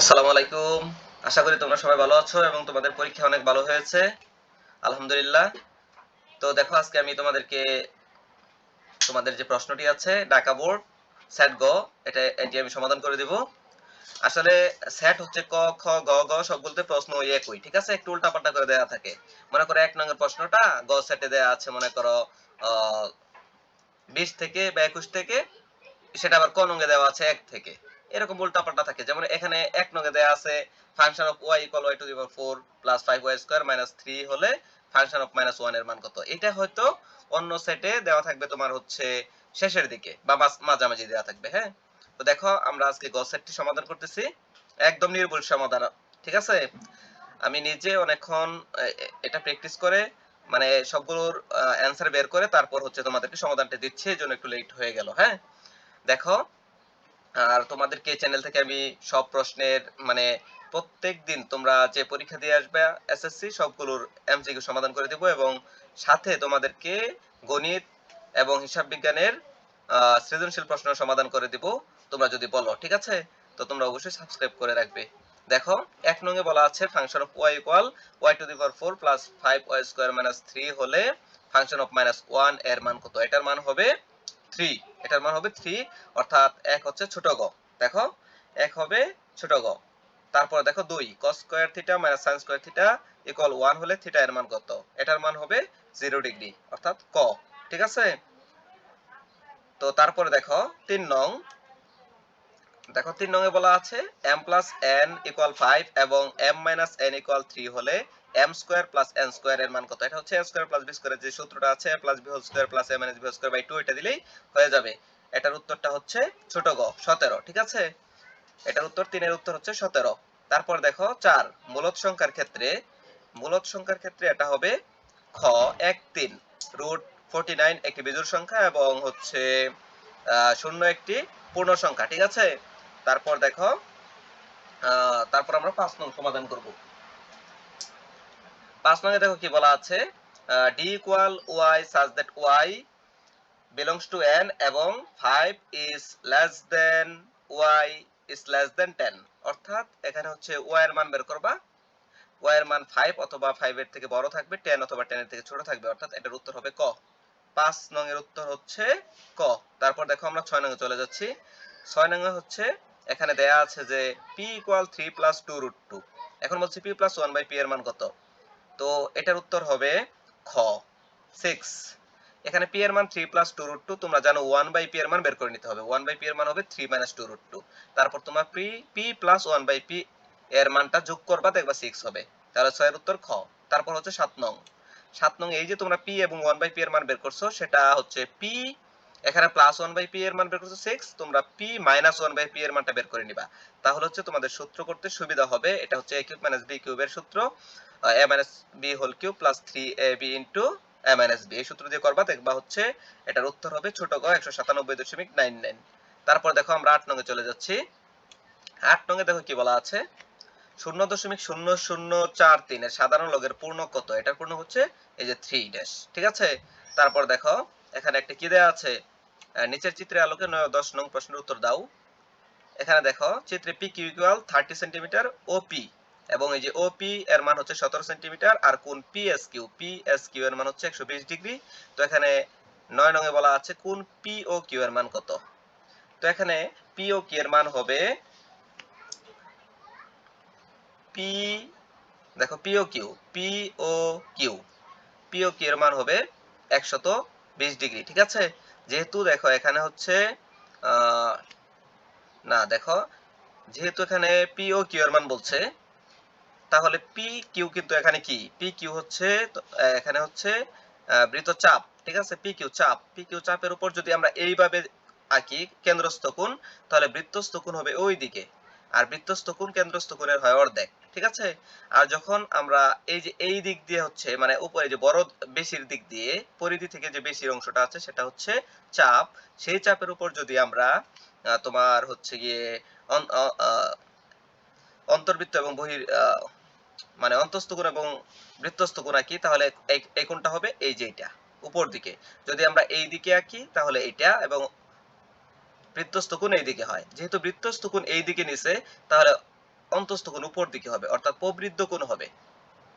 আসসালামু আলাইকুম। আশা করি তোমরা সবাই ভালো আছো এবং তোমাদের পরীক্ষা অনেক ভালো হয়েছে। আলহামদুলিল্লাহ। তো দেখো, আজকে আমি তোমাদেরকে তোমাদের যে প্রশ্নটি আছে, ঢাকা বোর্ড সেট গ, এটা এটি আমি সমাধান করে দিব। আসলে সেট হচ্ছে ক, খ, গ গ সবগুলোতে প্রশ্ন ওই একই, ঠিক আছে? একটু উল্টাপাল্টা করে দেওয়া থাকে। মনে করো এক নম্বর প্রশ্নটা গ সেটে দেওয়া আছে, মনে করো বিশ থেকে বা একুশ থেকে, সেটা আবার ক নঙ্গে দেওয়া আছে এক থেকে। এরকম উল্টাপাল্টা থাকে। যেমন এখানে এক নঙ্গে দেওয়া আছে function of Y equal Y to the power four plus five Y square minus three হলে ফাংশন অফ মাইনাস ওয়ানের মান কত? এটা হয়তো অন্য সেটে দেওয়া থাকবে তোমার হচ্ছে শেষের দিকে বা মাঝামাঝি দেওয়া থাকবে হ্যাঁ? তো দেখো, আমরা আজকে গ সেটটি সমাধান করতেছি। একদম নির্ভুল সমাধান, ঠিক আছে? আমি নিজে অনেকক্ষণ এটা প্র্যাকটিস করে মানে সবগুলোর অ্যান্সার বের করে তারপর হচ্ছে তোমাদেরকে সমাধানটা দিচ্ছি, এই জন্য একটু লেট হয়ে গেল হ্যাঁ? দেখো আর তোমাদেরকে চ্যানেল থেকে আমি সব প্রশ্নের মানে প্রত্যেক দিন তোমরা যে পরীক্ষা দিয়ে আসবে এসএসসি সবগুলোর এমসিকিউ সমাধান করে দেব এবং সাথে তোমাদেরকে গণিত এবং হিসাব বিজ্ঞানের সৃজনশীল প্রশ্ন সমাধান করে দিব, তোমরা যদি বলো, ঠিক আছে? তো তোমরা অবশ্যই সাবস্ক্রাইব করে রাখবে। দেখো, এক নঙ্গে বলা আছে function of Y equal Y to the power four plus five Y square minus three হলে ফাংশন অফ মাইনাস ওয়ানের মান কত? এটার মান হবে থ্রি, এটার মান হবে থ্রি, অর্থাৎ এক হচ্ছে ছোট গ। দেখো, এক হবে ছোট গ। তারপর দেখো দুই cos square theta minus sine square theta equal one হলে থিটা এর মান কত? এটার মান হবে জিরো ডিগ্রি অর্থাৎ ক। ঠিক আছে? তো তারপরে দেখো, তিন নং দেখো, তিন নং এ বলা আছে, m plus n equal five এবং m minus n equal three হলে m square plus n square এর মান কত? এটা হচ্ছে a স্কয়ার প্লাস b স্কয়ারের যে সূত্রটা আছে plus b whole square plus a minus whole square by two এটা দিলেই হয়ে যাবে। এটার উত্তরটা হচ্ছে ছোট গ, সতেরো, ঠিক আছে? এটার উত্তর তিনের উত্তর হচ্ছে সতেরো। তারপর দেখো, চার, মূলত সংখ্যার ক্ষেত্রে, মূলত সংখ্যার ক্ষেত্রে এটা হবে খ, এক, তিন রুট ফোরটি নাইন একটি বিজোড় সংখ্যা এবং হচ্ছে শূন্য একটি পূর্ণ সংখ্যা, ঠিক আছে? তারপর দেখো তারপর আমরা পাঁচ নং সমাধান করব। পাঁচ নং এ দেখো কি বলা আছে D equal Y such that Y belongs to n এবং 5 is less than y is less than 10 অর্থাৎ এখানে হচ্ছে y এর মান বের করবা। y এর মান 5 অথবা 5 এর থেকে বড় থাকবে 10 অথবা 10 এর থেকে ছোট থাকবে, অর্থাৎ এটার উত্তর হবে ক। 5 নং এর উত্তর হচ্ছে ক। তারপর দেখো আমরা 6 নং এ চলে যাচ্ছি। 6 নং এ হচ্ছে এখানে দেয়া আছে যে p 3 2 root 2 এখন বলছি p 1 বাই p এর মান কত? তো এটার উত্তর হবে খ। 6 এখানে p এর মান 3 প্লাস 2 রুট 2 তোমরা জানো 1 বাই p এর মান বের করে নিতে হবে। 1 বাই p এর মান হবে 3 মাইনাস 2 রুট 2 তারপর তোমার p p plus 1 by p এর মানটা যোগ করবা, দেখবা 6 হবে। তাহলে 6 এর উত্তর খ। তারপর হচ্ছে সাত নং। সাত নং এই যে তোমরা p এবং 1 বাই p এর মান বের করছ, সেটা হচ্ছে p এখানে প্লাস 1 বাই p এর মান বের করছ 6 তোমরা p মাইনাস 1 বাই p এর মানটা বের করে নিবা। তাহলে হচ্ছে তোমাদের সূত্র করতে সুবিধা হবে। এটা হচ্ছে a কিউব মাইনাস b কিউবের সূত্র। a minus b whole cube plus 3ab into a minus b এই সূত্র দিয়ে করবা, দেখবা হচ্ছে এটার উত্তর হবে ছোট গ 197.99 তারপর দেখো আমরা 8 নং এ চলে যাচ্ছি। আট নং এ দেখো কি বলা আছে? 0.0043 এর সাধারণ লগের পূর্ণ কত? এটার পূর্ণ হচ্ছে এই যে থ্রি ড্যাশ ঠিক আছে? তারপর দেখো এখানে একটা কি দেয়া আছে? নিচের চিত্রে আলোকে 10 নং প্রশ্নের উত্তর দাও। এখানে দেখো, চিত্রে P Q equal thirty centimetre ও পি এবং এই যে ও পি এর মান হচ্ছে সতেরো সেন্টিমিটার আর কোন P S Q P S Q এর মান হচ্ছে একশো বিশ ডিগ্রি। তো এখানে নয় নঙে বলা আছে কোন পি ও কিউ এর মান কত? তো এখানে পি ও কিউ এর মান হবে পি দেখো P O Q P O Q P O Q এর মান হবে একশত বিশ ডিগ্রি ঠিক আছে? যেহেতু দেখো এখানে হচ্ছে না দেখো যেহেতু এখানে পি ও কিউ এর মান বলছে তাহলে পি কিউ কিন্তু এখানে কি? পি কিউ হচ্ছে এখানে হচ্ছে আহ, বৃত্তচাপ ঠিক আছে? পি কিউ চাপ পি কিউ চাপের উপর যদি আমরা এইভাবে আঁকি কেন্দ্রস্থ কোণ তাহলে বৃত্তস্থ কোণ হবে ওই দিকে আর বৃত্তস্থ কোণ কেন্দ্রস্থ কোণের হয় অর্ধেক। ঠিক আছে? আর যখন আমরা এই যে এই দিক দিয়ে হচ্ছে মানে উপরে যে বড় বেশির দিক দিয়ে, পরিধি থেকে যে বেশির অংশটা আছে সেটা হচ্ছে চাপ। সেই চাপের উপর যদি আমরা তোমার হচ্ছে গিয়ে অন্তর্বৃত্ত এবং বহির মানে অন্তস্থ কোণ এবং বৃত্তস্থ কোণ আঁকি, তাহলে এই কোণটা হবে এই যে এইটা, উপর দিকে। যদি আমরা এই দিকে আঁকি, তাহলে এইটা এবং বৃত্তস্থ কোণ এই দিকে হয়। যেহেতু বৃত্তস্থ কোণ এই দিকে নিছে তাহলে অন্তস্থ কোণ উপর দিকে হবে, অর্থাৎ প্রবৃদ্ধ কোণ হবে।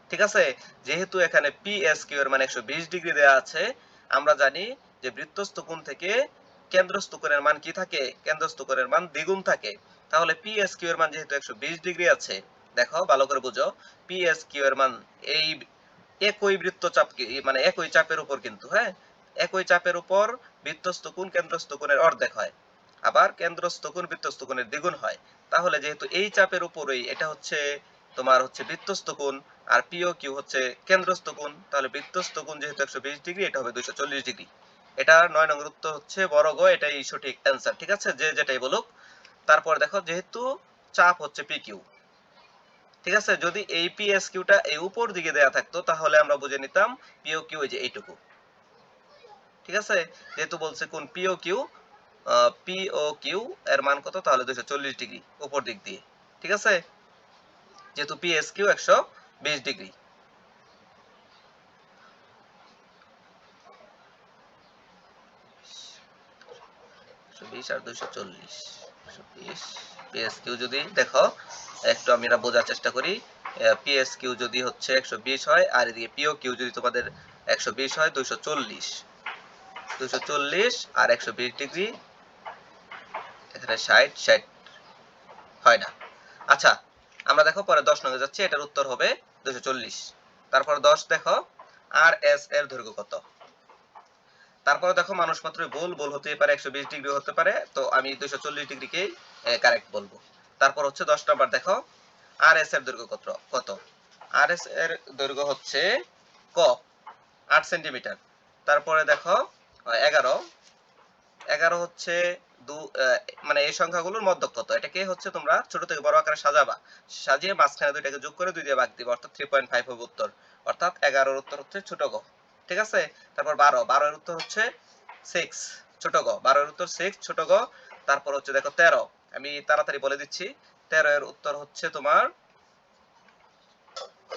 ঠিক আছে? যেহেতু এখানে পি এস কিউ এর মান একশো বিশ ডিগ্রি দেওয়া আছে, আমরা জানি যে বৃত্তস্থ কোণ থেকে কেন্দ্রস্থ কোণের মান কি থাকে? কেন্দ্রস্থ কোণের মান দ্বিগুণ থাকে। তাহলে পি এস কিউ এর মান যেহেতু একশো বিশ ডিগ্রি আছে, দেখো, ভালো করে বুঝো পি এস কিউ এর মান এই একই বৃত্তচাপ কি- মানে একই চাপের উপর কিন্তু হ্যাঁ? একই চাপের উপর বৃত্তস্থ কোণ কেন্দ্রস্থ কোণের অর্ধেক হয়। আবার কেন্দ্রস্থ কোণ বৃত্তস্থ কোণের দ্বিগুণ হয়। তাহলে যেহেতু এই চাপের উপরেই, এটা হচ্ছে তোমার হচ্ছে বৃত্তস্থ কোণ আর পিও কিউ হচ্ছে কেন্দ্রস্থ কোণ তাহলে বৃত্তস্থ কোণ যেহেতু একশো বিশ ডিগ্রি, এটা হবে দুইশো চল্লিশ ডিগ্রি। এটা নয় নম্বর উত্তর হচ্ছে বড় গ, এটাই সঠিক অ্যান্সার, ঠিক আছে? যে যেটাই বলুক। তারপর দেখো, যেহেতু চাপ হচ্ছে পি কিউ ঠিক আছে? যদি এই পি এস কিউটা এই উপর দিকে দেয়া থাকতো, তাহলে আমরা বুঝে নিতাম পিও কিউ এই যে এইটুকু। ঠিক আছে? যেহেতু বলছে কোন পিও কিউ পিও কিউ এর মান কত? তাহলে দুইশো চল্লিশ ডিগ্রি, উপর দিক দিয়ে। ঠিক আছে? যেহেতু পি এস কিউ একশো বিশ ডিগ্রি। আর যদি, দেখো, একটু আমরা বোঝার চেষ্টা করি। পিএস কিউ যদি হচ্ছে একশো বিশ হয়, আর এদিকে পিও কিউ যদি তোমাদের একশো বিশ হয়, দুইশো চল্লিশ। দুইশো চল্লিশ আর একশো বিশ ডিগ্রি। এখানে ষাট ষাট, হয় না। আচ্ছা আমরা দেখো পরে দশ নঙ্গে যাচ্ছি, এটার উত্তর হবে দুইশো চল্লিশ। তারপর দশ দেখো, আর এস এর দৈর্ঘ্য কত? তারপরে দেখো মানুষ মাত্রই ভুল ভুল হতে পারে, একশো বিশ ডিগ্রি হতে পারে, তো আমি দুইশো চল্লিশ ডিগ্রিকেই কারেক্ট বলব। তারপর হচ্ছে দশ নাম্বার দেখো, আর এস এর দৈর্ঘ্য কত কত? আর এস এর দৈর্ঘ্য হচ্ছে ক, আট সেন্টিমিটার। তারপরে দেখো, এগারো এগারো হচ্ছে মানে এই সংখ্যাগুলোর মধ্যক কত? এটাকে হচ্ছে তোমরা ছোট থেকে বড় আকারে সাজাবা। সাজিয়ে মাঝখানে দুইটাকে যোগ করে দুই দিয়ে ভাগ দিবা, অর্থাৎ থ্রি পয়েন্ট ফাইভ হবে উত্তর। অর্থাৎ এগারোর উত্তর হচ্ছে ছোট গ। ঠিক আছে? তারপর বারো। বারো এর উত্তর হচ্ছে সিক্স ছোট গ। বারো এর উত্তর সিক্স ছোট গ। তারপর হচ্ছে দেখো তেরো। আমি তাড়াতাড়ি বলে দিচ্ছি। তেরো এর উত্তর হচ্ছে তোমার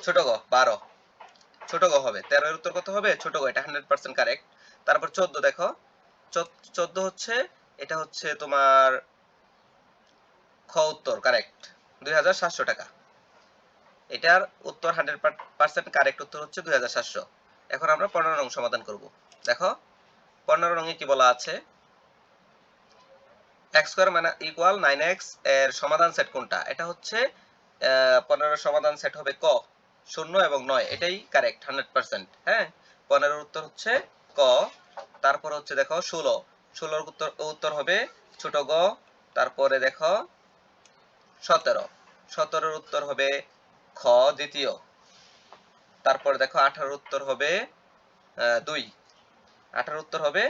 ছোট গ, বারো। ছোট গ হবে। তেরো এর উত্তর কত হবে? ছোট গ। এটা হান্ড্রেড পার্সেন্ট কারেক্ট তারপর চোদ্দ দেখো। চোদ্দ হচ্ছে এটা হচ্ছে তোমার খ উত্তর কারেক্ট দুই হাজার সাতশো টাকা। এটার উত্তর হান্ড্রেড পার্সেন্ট কারেক্ট উত্তর হচ্ছে দুই হাজার সাতশো। এখন আমরা পনেরো নং সমাধান করব। দেখো, পনেরো রঙে কি বলা আছে? এক্স স্কোয়ার মানে ইকুয়াল নাইন এক্সের সমাধান সেট কোনটা? এটা হচ্ছে পনেরোর সমাধান সেট হবে ক, শূন্য এবং নয়। এটাই কারেক্ট হান্ড্রেড পার্সেন্ট। হ্যাঁ? পনেরোর উত্তর হচ্ছে ক, তারপর হচ্ছে দেখো ষোলো। ষোলোর উত্তর উত্তর হবে ছোট গ, তারপরে দেখো সতেরো। সতেরোর উত্তর হবে খ, দ্বিতীয়। তারপরে দেখো আঠারোর উত্তর হবে দুই। আঠারোর উত্তর হবে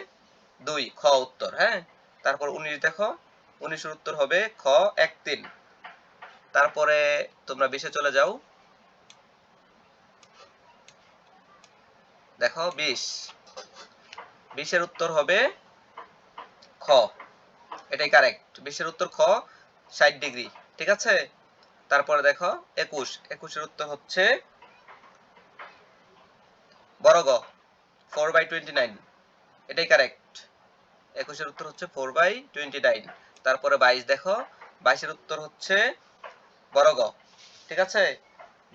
দুই, খ উত্তর হ্যাঁ? তারপর উনিশ দেখো, উনিশের উত্তর হবে খ এক তিন তারপরে তোমরা বিশে চলে যাও। দেখো বিশ। বিশের উত্তর হবে খ। এটাই কারেক্ট বিশের উত্তর খ, ষাট ডিগ্রি। ঠিক আছে? তারপরে দেখো, একুশ। একুশের উত্তর হচ্ছে বড় গ ফোর বাই টোয়েন্টি নাইন এটাই কারেক্ট একুশের উত্তর হচ্ছে ফোর বাই টোয়েন্টি নাইন তারপরে বাইশ দেখো, বাইশের উত্তর হচ্ছে বড় গ ঠিক আছে?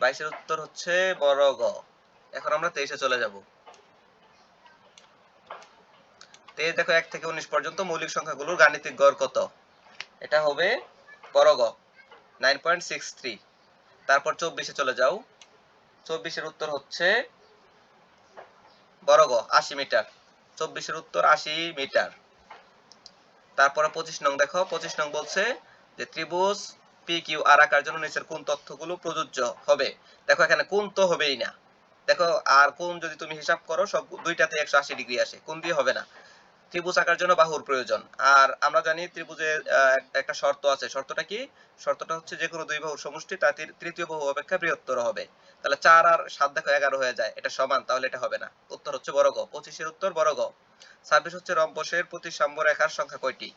বাইশের উত্তর হচ্ছে বড় গ এখন আমরা তেইশে চলে যাব। তেইশ দেখো এক থেকে উনিশ পর্যন্ত মৌলিক সংখ্যাগুলোর গাণিতিক গড় কত? এটা হবে বড় গ নাইন পয়েন্ট সিক্স থ্রি তারপর চব্বিশে চলে যাও। চব্বিশের উত্তর হচ্ছে বড় গ আশি মিটার। চব্বিশের উত্তর আশি মিটার। তারপরে পঁচিশ নং দেখো, পঁচিশ নং বলছে যে ত্রিভুজ পি কিউ আর আঁকার জন্য নিচের কোন তথ্যগুলো প্রযোজ্য হবে। দেখো এখানে কোন তো হবেই না। দেখো আর কোন যদি তুমি হিসাব করো, সব দুইটাতে একশো আশি ডিগ্রি আসে। কোন দিয়ে হবে না? ত্রিভুজ আঁকার জন্য বাহুর প্রয়োজন। আর আমরা জানি ত্রিভুজের একটা শর্ত আছে। শর্তটা কি? শর্তটা হচ্ছে যে কোনো দুই বাহুর সমষ্টি তা তৃতীয় বাহু অপেক্ষা বৃহত্তর হবে। তাহলে চার আর সাত দেখো এগারো হয়ে যায়। এটা সমান, তাহলে এটা হবে না। উত্তর হচ্ছে বড় গ। পঁচিশের উত্তর বড় গ। ছাব্বিশ হচ্ছে রম্বসের প্রতি রেখার সংখ্যা কয়টি?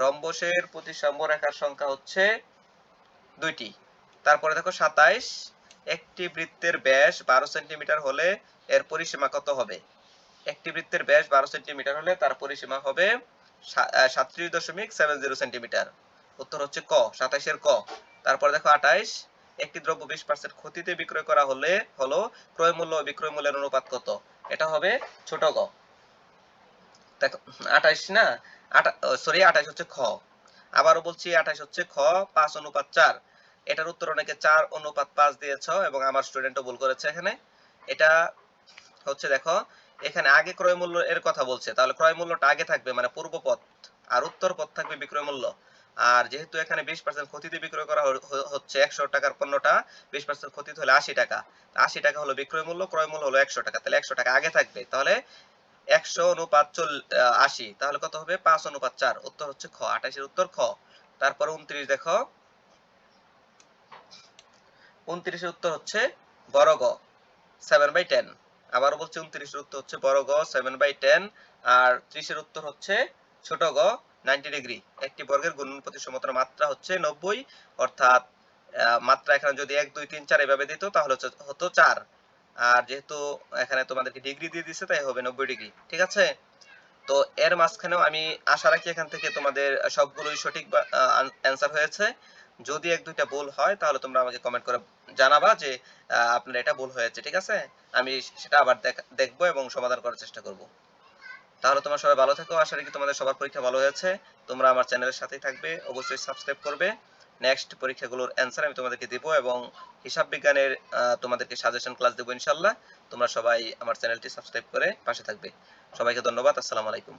রম্বসের প্রতি রেখার সংখ্যা হচ্ছে দুইটি। তারপরে দেখো সাতাইশ। একটি বৃত্তের ব্যাস বারো সেন্টিমিটার হলে এর পরিসীমা কত হবে? একটি বৃত্তের ব্যাস বারো সেন্টিমিটার হলে তার পরিসীমা হবে সাতত্রিশ দশমিক সেভেন জিরো সেন্টিমিটার। উত্তর হচ্ছে ক সাতাইশের ক। তারপরে দেখো আঠাইশ একটি দ্রব্য বিশ পার্সেন্ট ক্ষতিতে বিক্রয় করা হলে হলো ক্রয় মূল্য বিক্রয় মূল্যের অনুপাত কত? এটা হবে ছোট গ। দেখো আঠাইশ না? সরি আঠাইশ হচ্ছে খ। আবারও বলছি আঠাইশ হচ্ছে খ, পাঁচ অনুপাত চার। এটার উত্তর অনেকে চার অনুপাত পাঁচ দিয়েছ এবং আমার স্টুডেন্টও ভুল করেছে এখানে। এটা হচ্ছে দেখো এখানে আগে ক্রয় মূল্য এর কথা বলছে। তাহলে ক্রয় মূল্যটা আগে থাকবে মানে পূর্ব পথ আর উত্তর পথ থাকবে বিক্রয় মূল্য। আর যেহেতু এখানে বিশ পার্সেন্ট ক্ষতিতে বিক্রয় করা হচ্ছে একশো টাকার পণ্যটা, বিশ পার্সেন্ট ক্ষতিতে হলে আশি টাকা। আশি টাকা হলো বিক্রয় মূল্য, ক্রয় মূল্য হলো একশো টাকা। তাহলে একশো টাকা আগে থাকবে। তাহলে একশো অনুপাত চল আশি। তাহলে কত হবে? পাঁচ অনুপাত চার। উত্তর হচ্ছে খ। আঠাশের উত্তর খ। তারপর উনত্রিশ দেখো। উনত্রিশের উত্তর হচ্ছে বড় গ সেভেন বাই টেন আবারও বলছি উনত্রিশের উত্তর হচ্ছে বড় গ সেভেন বাই টেন আর ত্রিশের উত্তর হচ্ছে ছোট গ নাইনটি ডিগ্রি একটি বর্গের গুণনপতি সমতার মাত্রা হচ্ছে নব্বই, অর্থাৎ মাত্রা এখানে যদি এক, দুই, তিন, চার এভাবে দিত, তাহলে হতো চার। আর যেহেতু এখানে তোমাদেরকে ডিগ্রি দিয়ে দিছে, তাই হবে নব্বই ডিগ্রি ঠিক আছে? তো এর মাঝখানেও আমি আশা রাখি এখান থেকে তোমাদের সবগুলোই সঠিক অ্যান্সার হয়েছে। যদি এক, দুইটা ভুল হয়, তাহলে তোমরা আমাকে কমেন্ট করে জানাবা যে আপনার এটা ভুল হয়েছে, ঠিক আছে? আমি সেটা আবার দেখব এবং সমাধান করার চেষ্টা করব। তাহলে তোমরা সবাই ভালো থেকো। আশা রাখি তোমাদের সবার পরীক্ষা ভালো হয়েছে। তোমরা আমার চ্যানেলের সাথেই থাকবে। অবশ্যই সাবস্ক্রাইব করবে। নেক্সট পরীক্ষাগুলোর অ্যান্সার আমি তোমাদেরকে দেবো এবং হিসাব বিজ্ঞানের তোমাদেরকে সাজেশন ক্লাস দেবো ইনশাল্লাহ তোমরা সবাই আমার চ্যানেলটি সাবস্ক্রাইব করে পাশে থাকবে। সবাইকে ধন্যবাদ। আসসালামু আলাইকুম।